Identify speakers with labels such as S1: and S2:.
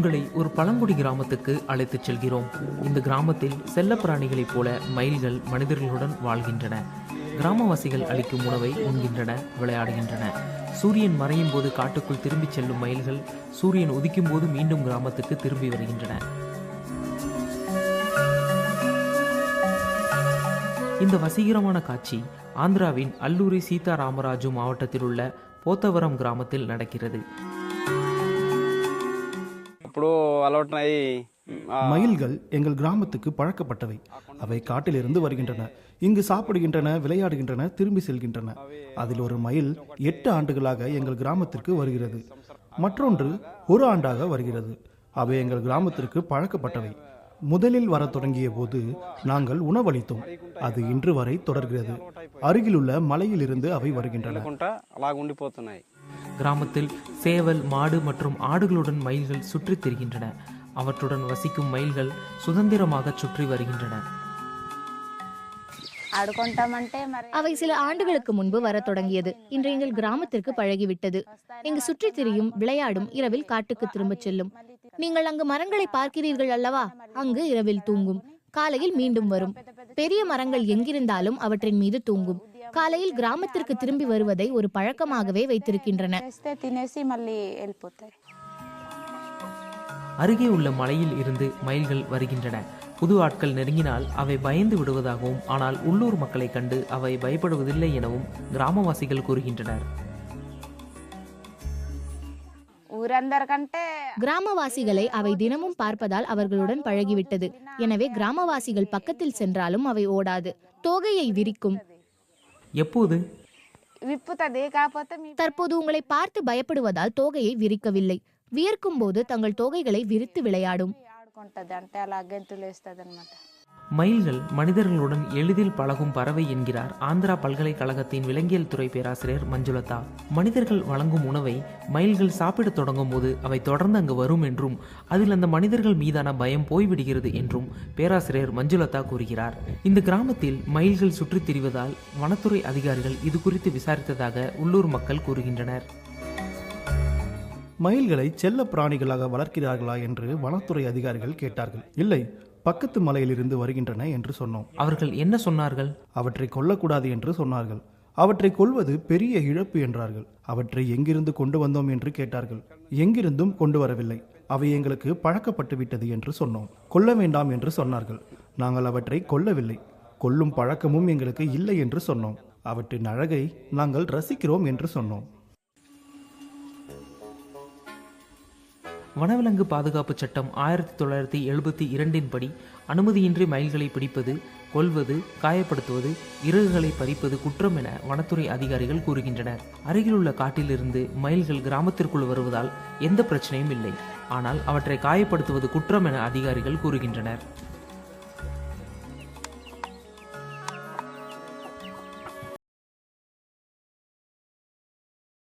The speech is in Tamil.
S1: உங்களை ஒரு பழங்குடி கிராமத்துக்கு அழைத்துச் செல்கிறோம். இந்த கிராமத்தில் செல்லப்பிராணிகளைப் போல மயில்கள் மனிதர்களுடன் வாழ்கின்றன. கிராமவாசிகள் அளிக்கும் உணவை உண்கின்றன விளையாடுகின்றன. சூரியன் மறையும் போது காட்டுக்குள் திரும்பிச் செல்லும் மயில்கள் சூரியன் உதிக்கும் போது மீண்டும் கிராமத்துக்கு திரும்பி வருகின்றன. இந்த வசீகரமான காட்சி ஆந்திராவின் அல்லூரி சீதாராமராஜு மாவட்டத்தில் உள்ள போத்தவரம் கிராமத்தில் நடக்கிறது.
S2: ఇప్పుడు అలవాటునై
S3: மயில்கள் எங்கள் கிராமத்துக்கு பழக்கப்பட்டவை அவை காட்டிலிருந்து வருகின்றன இங்கு சாப்பிடுகின்றன விளையாடுகின்றன திரும்பி செல்கின்றன அதில் ஒரு மயில் எட்டு ஆண்டுகளாக எங்கள் கிராமத்திற்கு வருகிறது மற்றொன்று ஒரு ஆண்டாக வருகிறது அவை எங்கள் கிராமத்திற்கு பழக்கப்பட்டவை முதலில் வரத் தொடங்கிய போது நாங்கள் உணவளித்தோம் அது இன்று வரை தொடர்கிறது அருகிலுள்ள மலையிலிருந்து அவை வருகின்றன
S2: వెళ్ళకుండా అలాగ ఉండిపోతున్నాయి
S1: கிராமத்தில் சேவல் மாடு மற்றும் ஆடுகளுடன் மயில்கள் சுற்றி திரிகின்றன. அவற்றுடன் வசிக்கும் மயில்கள் சுதந்திரமாக சுற்றி வருகின்றன.
S4: அவை சில ஆண்டுகளுக்கு முன்பு வர தொடங்கியது. இன்று எங்கள் கிராமத்திற்கு பழகிவிட்டது. இங்கு சுற்றி திரியும் விளையாடும் இரவில் காட்டுக்கு திரும்ப செல்லும். நீங்கள் அங்கு மரங்களை பார்க்கிறீர்கள் அல்லவா? அங்கு இரவில் தூங்கும். காலையில் மீண்டும் வரும். பெரிய மரங்கள் எங்கிருந்தாலும் அவற்றின் மீது தூங்கும். காலையில் கிராமத்திற்கு திரும்பி வருவதை ஒரு பழக்கமாகவே வைத்திருக்கின்றன.
S1: அருகே உள்ள மலையில் இருந்து மயில்கள் வருகின்றன. புது ஆட்கள் நெருங்கினால் அவை பயந்து விடுவதாகவும் ஆனால் உள்ளூர் மக்களை கண்டு அவை பயப்படுவதில்லை எனவும் கிராமவாசிகள் கூறுகின்றனர்.
S4: கிராமவாசிகளை அவை தினமும் பார்ப்பதால் அவர்களுடன் பழகிவிட்டது. எனவே கிராமவாசிகள் பக்கத்தில் சென்றாலும் அவை ஓடாது. தோகையை விரிக்கும்
S1: எப்போது?
S4: தற்போது உங்களை பார்த்து பயப்படுவதால் தோகையை விரிக்கவில்லை. வியர்க்கும் போது தங்கள் தோகைகளை விரித்து விளையாடும்.
S1: மயில்கள் மனிதர்களுடன் எளிதில் பழகும் பறவை என்கிறார் ஆந்திரா பல்கலைக்கழகத்தின் விலங்கியல் துறை பேராசிரியர் மஞ்சுலதா மனிதர்கள் வழங்கும் உணவை மயில்கள் சாப்பிடத் தொடங்கும் போது அவை தொடர்ந்து அங்கு வரும் என்றும் அதில் அந்த மனிதர்கள் மீதான பயம் போய்விடுகிறது என்றும் பேராசிரியர் மஞ்சுலதா கூறுகிறார். இந்த கிராமத்தில் மயில்கள் சுற்றித் திரிவதால் வனத்துறை அதிகாரிகள் இது குறித்து விசாரித்ததாக உள்ளூர் மக்கள் கூறுகின்றனர்.
S3: மயில்களை செல்ல பிராணிகளாக வளர்க்கிறார்களா என்று வனத்துறை அதிகாரிகள் கேட்டார்கள். இல்லை பக்கத்து மலையிலிருந்து வருகின்றன என்று சொன்னோம்.
S1: அவர்கள் என்ன சொன்னார்கள்?
S3: அவற்றை கொல்லக்கூடாது என்று சொன்னார்கள். அவற்றை கொல்வது பெரிய இழப்பு என்றார்கள். அவற்றை எங்கிருந்து கொண்டு வந்தோம் என்று கேட்டார்கள். எங்கிருந்தும் கொண்டு வரவில்லை. அவை எங்களுக்கு பழக்கப்பட்டு விட்டது என்று சொன்னோம். கொல்ல வேண்டாம் என்று சொன்னார்கள். நாங்கள் அவற்றை கொல்லவில்லை. கொல்லும் பழக்கமும் எங்களுக்கு இல்லை என்று சொன்னோம். அவற்றின் அழகை நாங்கள் ரசிக்கிறோம் என்று சொன்னோம்.
S1: வனவிலங்கு பாதுகாப்பு சட்டம் ஆயிரத்தி தொள்ளாயிரத்தி எழுபத்தி இரண்டின் படி அனுமதியின்றி மயில்களை பிடிப்பது கொல்வது காயப்படுத்துவது இறகுகளை பறிப்பது குற்றம் என வனத்துறை அதிகாரிகள் கூறுகின்றனர். அருகிலுள்ள காட்டிலிருந்து மயில்கள் கிராமத்திற்குள் வருவதால் எந்த பிரச்சனையும் இல்லை. ஆனால் அவற்றை காயப்படுத்துவது குற்றம் என அதிகாரிகள் கூறுகின்றனர்.